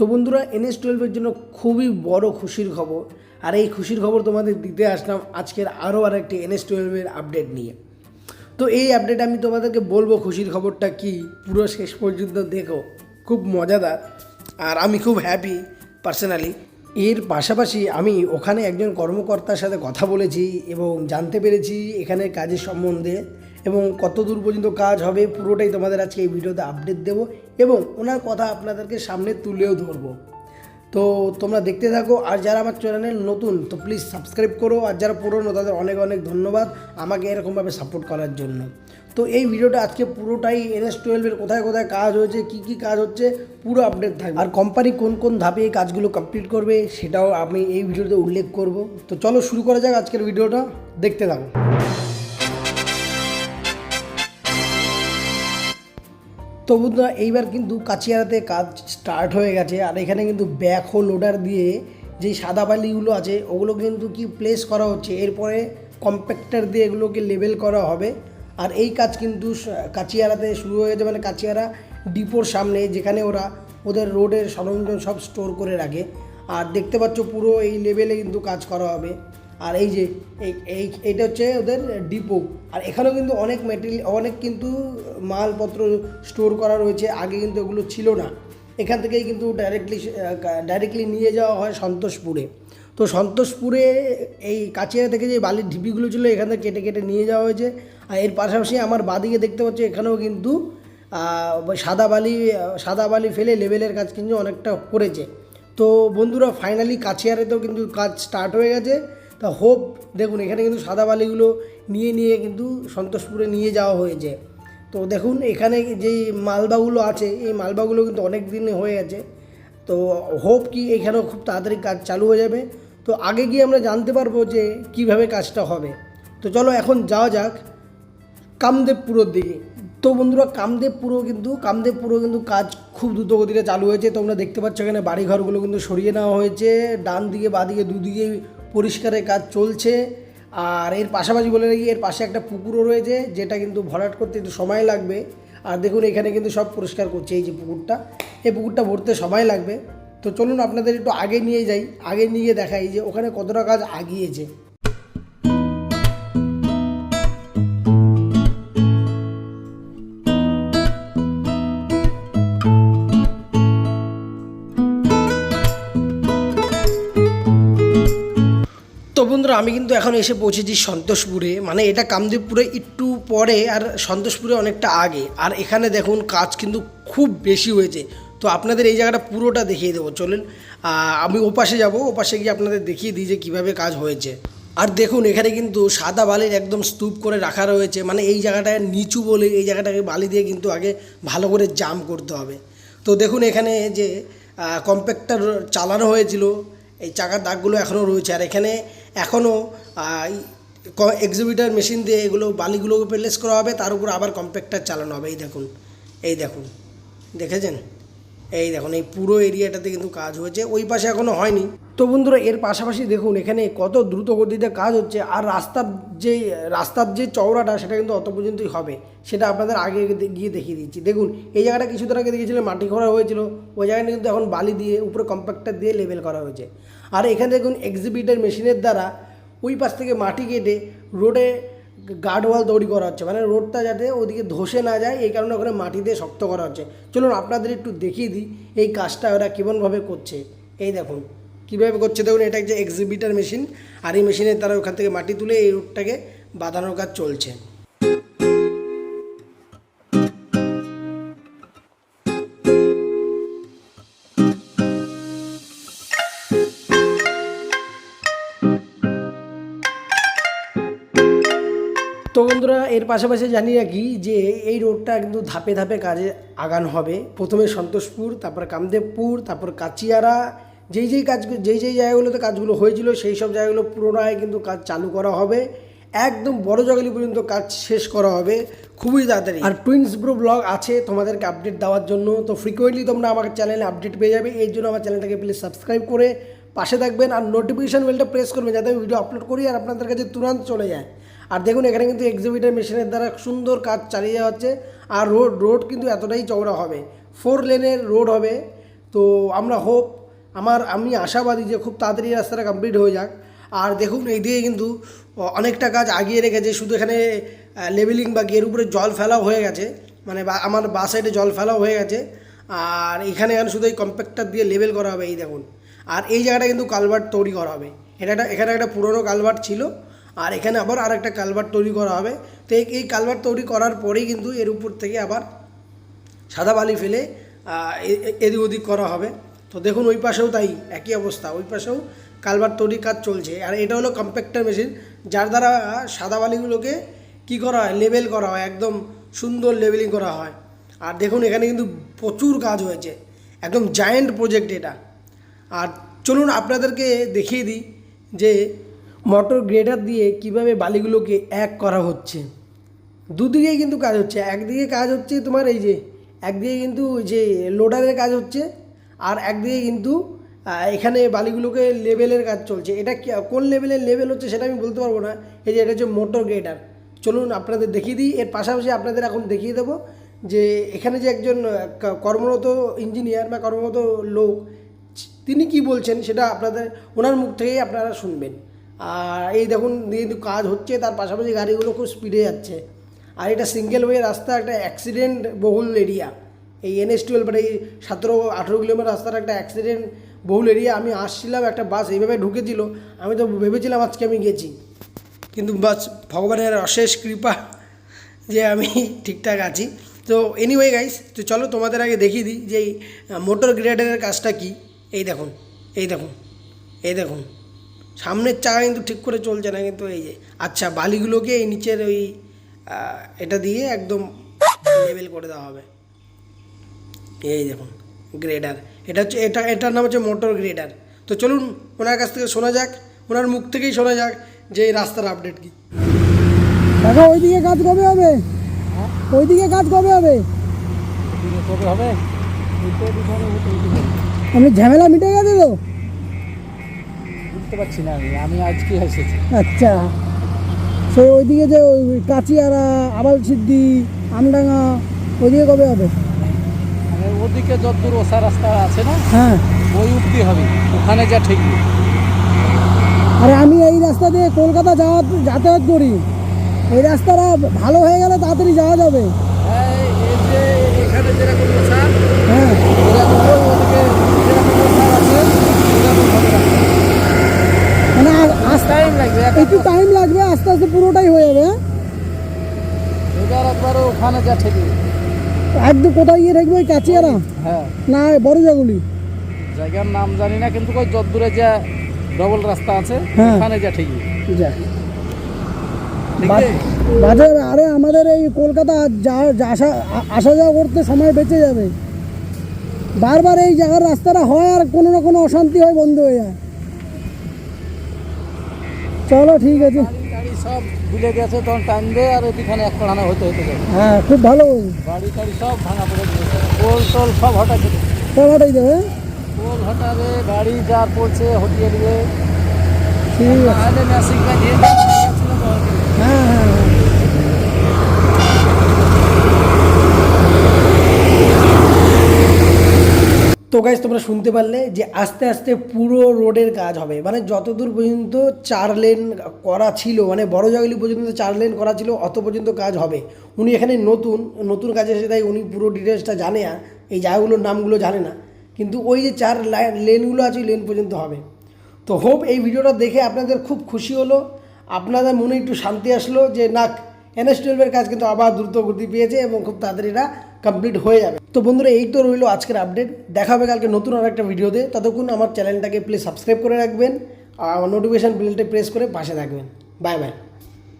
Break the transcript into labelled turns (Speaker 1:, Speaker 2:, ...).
Speaker 1: তো বন্ধুরা এনএস টুয়েলভের জন্য খুবই বড় খুশির খবর। আর এই খুশির খবর তোমাদের দিতে আসলাম আজকের আরও আর একটি এনএস টুয়েলভের আপডেট নিয়ে। তো এই আপডেট আমি তোমাদেরকে বলব খুশির খবরটা কি, পুরো শেষ পর্যন্ত দেখো। খুব মজাদার। আর আমি খুব হ্যাপি পার্সোনালি এর পাশাপাশি আমি ওখানে একজন কর্মকর্তার সাথে কথা বলেছি এবং জানতে পেরেছি এখানে কাজের সম্বন্ধে। এবং কত দূর পর্যন্ত কাজ হবে, পুরোটাই তোমাদের আজকে এই ভিডিওতে আপডেট দেবো এবং ওনার কথা আপনাদেরকে সামনে তুলেও ধরবো। তো তোমরা দেখতে থাকো, আর যারা আমার চ্যানেল নতুন, তো প্লিজ সাবস্ক্রাইব করো, আর যারা পুরনো, তাদের অনেক অনেক ধন্যবাদ আমাকে এরকমভাবে সাপোর্ট করার জন্য। তো এই ভিডিওটা আজকে পুরোটাই এনএস টুয়েলভের কোথায় কোথায় কাজ হয়েছে, কি কি কাজ হচ্ছে, পুরো আপডেট থাকবে। আর কোম্পানি কোন কোন ধাপে এই কাজগুলো কমপ্লিট করবে, সেটাও আমি এই ভিডিওতে উল্লেখ করব। তো চলো শুরু করা যাক আজকের ভিডিওটা, দেখতে থাকো। তো বন্ধুরা এইবার কিন্তু কাছিয়ারাতে কাজ স্টার্ট হয়ে গেছে। আর এখানে কিন্তু ব্যাকহো লোডার দিয়ে যেই সাদা বালিগুলো আছে, ওগুলো কিন্তু কি প্লেস করা হচ্ছে? এরপরে কম্প্যাক্টার দিয়ে এগুলোকে লেবেল করা হবে। আর এই কাজ কিন্তু কাচিয়ারাতে শুরু হয়ে গেছে। মানে কাচিয়ারা ডিপোর সামনে, যেখানে ওরা ওদের রোডের সরঞ্জাম সব স্টোর করে রাখে। আর দেখতে পাচ্ছ পুরো এই লেভেলে কিন্তু কাজ করা হবে। আর এই যে, এই এইটা হচ্ছে ওদের ডিপো আর এখানেও কিন্তু অনেক মেটেরিয়াল অনেক কিন্তু মালপত্র স্টোর করা রয়েছে। আগে কিন্তু এগুলো ছিল না। এখান থেকেই কিন্তু ডাইরেক্টলি ডাইরেক্টলি নিয়ে যাওয়া হয় সন্তোষপুরে। তো সন্তোষপুরে এই কাছিয়া থেকে যে বালির ঢিপিগুলো ছিল, এখান থেকে কেটে কেটে নিয়ে যাওয়া হয়েছে। আর এর পাশাপাশি আমার বাদিকে দেখতে পাচ্ছি, এখানেও কিন্তু সাদা বালি সাদা বালি ফেলে লেভেলের কাজ কিন্তু অনেকটা করেছে। তো বন্ধুরা ফাইনালি কাছিয়ারেতেও কিন্তু কাজ স্টার্ট হয়ে গেছে। তা হোপ, দেখুন, এখানে কিন্তু সাদা বালিগুলো নিয়ে নিয়ে কিন্তু সন্তোষপুরে নিয়ে যাওয়া হয়েছে। তো দেখুন, এখানে যেই মালবাগুলো আছে, এই মালবাগুলো কিন্তু অনেক দিন হয়ে গেছে। তো হোপ কি এখানেও খুব তাড়াতাড়ি কাজ চালু হয়ে যাবে। তো আগে গিয়ে আমরা জানতে পারব যে কীভাবে কাজটা হবে। তো চলো, এখন যাওয়া যাক কামদেবপুরের দিকে। তো বন্ধুরা কামদেবপুরও কিন্তু কামদেবপুরও কিন্তু কাজ খুব দ্রুত গতিতে চালু হয়েছে। তোমরা দেখতে পাচ্ছ এখানে বাড়িঘরগুলো কিন্তু সরিয়ে নেওয়া হয়েছে। ডান দিকে বাদিকে দুদিকে পরিষ্কারের কাজ চলছে। আর এর পাশাপাশি বলে রাখি, এর পাশে একটা পুকুরও রয়েছে, যেটা কিন্তু ভরাট করতে একটু সময় লাগবে। আর দেখুন, এখানে কিন্তু সব পরিষ্কার করছে এই যে পুকুরটা। এই পুকুরটা ভরতে সময় লাগবে। তো চলুন, আপনাদের একটু আগে নিয়ে যাই। আগে নিয়ে দেখাই যে ওখানে কতটা কাজ আগিয়েছে। আমি কিন্তু এখন এসে পৌঁছেছি সন্তোষপুরে। মানে এটা কামদেবপুরে একটু পরে আর সন্তোষপুরে অনেকটা আগে। আর এখানে দেখুন কাজ কিন্তু খুব বেশি হয়েছে। তো আপনাদের এই জায়গাটা পুরোটা দেখিয়ে দেবো, চলুন। আমি ওপাশে যাব, ওপাশে গিয়ে আপনাদের দেখিয়ে দিই যে কীভাবে কাজ হয়েছে। আর দেখুন এখানে কিন্তু সাদা বালির একদম স্তূপ করে রাখা রয়েছে। মানে এই জায়গাটা নিচু বলে এই জায়গাটাকে বালি দিয়ে কিন্তু আগে ভালো করে জাম করতে হবে। তো দেখুন এখানে যে কম্প্যাক্টার চালানো হয়েছিল। এই চাকার দাগগুলো এখনও রয়েছে। আর এখানে এখনও এক্সিবিটার মেশিন দিয়ে এগুলো, বালিগুলোকে প্লেস করা হবে, তার উপর আবার কম্প্যাক্টার চালানো হবে, এই দেখুন এই দেখুন, দেখেছেন? এই দেখুন, এই পুরো এরিয়াটাতে কিন্তু কাজ হয়েছে, ওই পাশে এখনও হয়নি। তো বন্ধুরা, এর পাশাপাশি দেখুন, এখানে কত দ্রুত গতিতে কাজ হচ্ছে, আর রাস্তার যে রাস্তার যে চওড়াটা, সেটা কিন্তু অত পর্যন্তই হবে, সেটা আপনাদের আগে গিয়ে দেখিয়ে দিচ্ছি। দেখুন, এই জায়গাটা কিছুদিন আগে দেখেছিলেন মাটি খোঁড়া হয়েছিল, ওই জায়গাটা কিন্তু এখন বালি দিয়ে, উপরে কম্প্যাক্টার দিয়ে লেবেল করা হয়েছে। আর এখানে দেখুন এক্সিবিটার মেশিনের দ্বারা ওই পাশ থেকে মাটি কেটে রোডে গার্ড গার্ডওয়াল তৈরি করা হচ্ছে। মানে রোডটা যাতে ওদিকে ধসে না যায়, এই কারণে ওখানে মাটি দিয়ে শক্ত করা হচ্ছে। চলুন আপনাদের একটু দেখিয়ে দিই এই কাজটা ওরা কেমনভাবে করছে। এই দেখুন, কীভাবে করছে দেখুন, এটা যে এক্সিবিটার মেশিন আর এই মেশিনের তারা ওখান থেকে মাটি তুলে এই রোডটাকে বাঁধানোর কাজ চলছে। বন্ধুরা, এর পাশাপাশি জানি রাখি যে এই রোডটা কিন্তু ধাপে ধাপে কাজে আগান হবে। প্রথমে সন্তোষপুর, তারপর কামদেবপুর, তারপর কাচিয়ারা। যেই যেই কাজ, যেই যেই জায়গাগুলোতে কাজগুলো হয়েছিল, সেই সব জায়গাগুলো পুনরায় কিন্তু কাজ চালু করা হবে। একদম বড় জগালি পর্যন্ত কাজ শেষ করা হবে। খুবই তাড়াতাড়ি। আর টুইন্স ব্রো ব্লগ আছে, তোমাদেরকে আপডেট দেওয়ার জন্য। তো ফ্রিকোয়েন্টলি তোমরা আমার চ্যানেলে আপডেট পেয়ে যাবে। এই জন্য আমার চ্যানেলটাকে প্লিজ সাবস্ক্রাইব করে পাশে থাকবেন। আর নোটিফিকেশান বেলটা প্রেস করবেন যাতে আমি ভিডিও আপলোড করি আর আপনাদের কাছে তুরন্ত চলে যায়। আর দেখুন, এখানে কিন্তু এক্সিবিটার মেশিনের দ্বারা সুন্দর কাজ চালিয়ে যাওয়া হচ্ছে। আর রোড রোড কিন্তু এতটাই চওড়া হবে। ফোর লেনের রোড হবে। তো আমরা হোপ আমার, আমি আশাবাদী যে খুব তাড়াতাড়ি রাস্তাটা কমপ্লিট হয়ে যাক। আর দেখুন এইদিকে কিন্তু অনেকটা কাজ আগিয়ে রেখেছে। শুধু এখানে লেভেলিং বা গিয়ের উপরে জল ফেলাও হয়ে গেছে। মানে আমার বা সাইডে জল ফেলাও হয়ে গেছে। আর এখানে এখানে শুধু এই কম্প্যাক্টার দিয়ে লেভেল করা হবে, এই দেখুন। আর এই জায়গাটা কিন্তু কালভার্ট তৈরি করা হবে। এটা একটা, এখানে একটা পুরনো কালভার্ট ছিল। আর এখানে আবার আর একটা কালভার্ট তৈরি করা হবে। তো এই- কালভার্ট তৈরি করার পরেই কিন্তু এর উপর থেকে আবার সাদা বালি ফেলে এদিক ওদিক করা হবে। তো দেখুন ওই পাশেও তাই, একই অবস্থা। ওই পাশেও কালভার তৈরির কাজ চলছে। আর এটা হলো কম্প্যাক্টার মেশিন যার দ্বারা সাদা বালিগুলোকে কি করা হয়? লেবেল করা হয়, একদম সুন্দর লেবেলিং করা হয়। আর দেখুন এখানে কিন্তু প্রচুর কাজ হয়েছে। একদম জায়েন্ট প্রজেক্ট এটা। আর চলুন আপনাদেরকে দেখিয়ে দিই যে মোটর গ্রেডার দিয়ে কীভাবে বালিগুলোকে এক করা হচ্ছে। দুদিকেই কিন্তু কাজ হচ্ছে। একদিকে কাজ হচ্ছে তোমার এই যে, একদিকে কিন্তু যে লোডারের কাজ হচ্ছে আর একদিকে কিন্তু এখানে বালিগুলোকে লেভেলের কাজ চলছে। এটা কোন লেভেলের লেভেল হচ্ছে সেটা আমি বলতে পারব না। এই যে এটা হচ্ছে মোটর গ্রেডার চলুন আপনাদের দেখিয়ে দিই। এর পাশাপাশি আপনাদের এখন দেখিয়ে দেবো যে এখানে যে একজন কর্মরত ইঞ্জিনিয়ার বা কর্মরত লোক, তিনি কি বলছেন সেটা আপনাদের, ওনার মুখ থেকেই আপনারা শুনবেন। আর এই দেখুন কিন্তু কাজ হচ্ছে, তার পাশাপাশি গাড়িগুলো খুব স্পিডে যাচ্ছে। আর এটা সিঙ্গেল ওয়ে রাস্তা, একটা অ্যাক্সিডেন্ট বহুল এরিয়া এই এনএস টুয়েলভ মানে এই সতেরো, আঠেরো কিলোমিটার রাস্তার একটা অ্যাক্সিডেন্ট বহুল এরিয়া আমি আসছিলাম একটা বাস এইভাবে ঢুকেছিল। আমি তো ভেবেছিলাম আজকে আমি গেছি। কিন্তু বাস, ভগবানের অশেষ কৃপা যে আমি ঠিকঠাক আছি। তো এনিওয়ে গাইস তো চলো তোমাদের আগে দেখিয়ে দিই যে এই মোটর গ্রেডারের কাজটা কি। এই দেখুন এই দেখুন এই দেখুন। সামনের চাকা কিন্তু ঠিক করে চলছে না কিন্তু এই যে আচ্ছা বালিগুলোকে এই নিচের ওই এটা দিয়ে একদম লেভেল করে দেওয়া হবে। এই দেখুন গ্রেডার এটা হচ্ছে এটা এটার নাম হচ্ছে মোটর গ্রেডার তো চলুন ওনার কাছ থেকে শোনা যাক ওনার মুখ থেকেই শোনা যাক যে এই রাস্তার আপডেট কী।
Speaker 2: দেখো ওইদিকে কাজ কবে হবে? ওইদিকে কাজ কবে হবে? আপনি ঝামেলা মিটে গেছে তো।
Speaker 3: বুঝতে পারছি না আমি আমি আজকে এসেছি।
Speaker 2: আচ্ছা। সেই ওইদিকে যে ওই কাচিয়ারা আবাল সিদ্ধি আমডাঙ্গা ওইদিকে কবে হবে?
Speaker 3: মানে ওদিকে যতদূর ওসা রাস্তা আছে না
Speaker 2: হ্যাঁ।
Speaker 3: ওই অব্দি হবে ওখানে যা ঠিক।
Speaker 2: আরে আমি এই রাস্তা দিয়ে কলকাতা যাওয়া যাতায়াত করি। এই রাস্তাটা ভালো হয়ে গেলে তাড়াতাড়ি যাওয়া যাবে। হ্যাঁ।
Speaker 3: ওদিকে যেরকম ওসা আছে ওরকম হবে রাস্তা।
Speaker 2: মানে আর
Speaker 3: টাইম লাগবে
Speaker 2: একটু টাইম লাগবে আস্তে আস্তে পুরোটাই হয়ে যাবে?
Speaker 3: এবার একবারে ওখানে যা ঠিক। নেই।
Speaker 2: একদম কোথায় গিয়ে দেখবে ওই কাচিয়ারা
Speaker 3: হ্যাঁ।
Speaker 2: না বড় জাগুলি
Speaker 3: জায়গার নাম জানি না কিন্তু ওই যতদূরে যা ডবল রাস্তা আছে। ওখানে যা ঠিক।
Speaker 2: যা।
Speaker 3: ঠিক?
Speaker 2: বা-
Speaker 3: আছে?
Speaker 2: বাজে আরে আমাদের এই কলকাতা আসা যাওয়া করতে সময় বেঁচে যাবে। বারবার এই জায়গার রাস্তাটা হয় আর কোনো না কোনো অশান্তি হয় বন্ধ হয়ে যায়। চলো ঠিক আছে।
Speaker 3: সব ভুলে গেছে তখন টাইম দেয় আর ওইখানে এক পড়ানো হতে হতে
Speaker 2: হ্যাঁ খুব ভালো।
Speaker 3: বাড়ি টাড়ি সব ভাঙা পড়ে গেছে। পোল টোল সব হঠাৎ
Speaker 2: সবাটাই দেবে হ্যাঁ?
Speaker 3: পোল হটাবে গাড়ি যা পড়ছে হটিয়ে দিয়ে
Speaker 2: ঠিক আছে। হ্যাঁ হ্যাঁ।
Speaker 1: তো গাইজ তোমরা শুনতে পারলে যে আস্তে আস্তে পুরো রোডের কাজ হবে। মানে যতদূর পর্যন্ত চার লেন করা ছিল মানে বড় জাগলি পর্যন্ত চার লেন করা ছিল, অত পর্যন্ত কাজ হবে। উনি এখানে নতুন নতুন কাজে এসে তাই উনি পুরো ডিটেলসটা জানে না এই জায়গাগুলোর নামগুলো জানে না। কিন্তু ওই যে চার লেনগুলো আছে লেন পর্যন্ত হবে। তো হোপ এই ভিডিওটা দেখে আপনাদের খুব খুশি হলো। আপনাদের মনে একটু শান্তি আসলো যে না এনএস টুয়েলভের কাজ কিন্তু আবার দ্রুত গতি পেয়েছে এবং খুব তাড়াতাড়ি এটা কমপ্লিট হয়ে যাবে। তো বন্ধুরা, এই তো রইল আজকের আপডেট দেখা হবে কালকে নতুন আর একটা ভিডিওতে ততক্ষণ আমার চ্যানেলটাকে প্লিজ সাবস্ক্রাইব করে রাখবেন আর আমার নোটিফিকেশান বেলটা প্রেস করে পাশে থাকবেন। Bye bye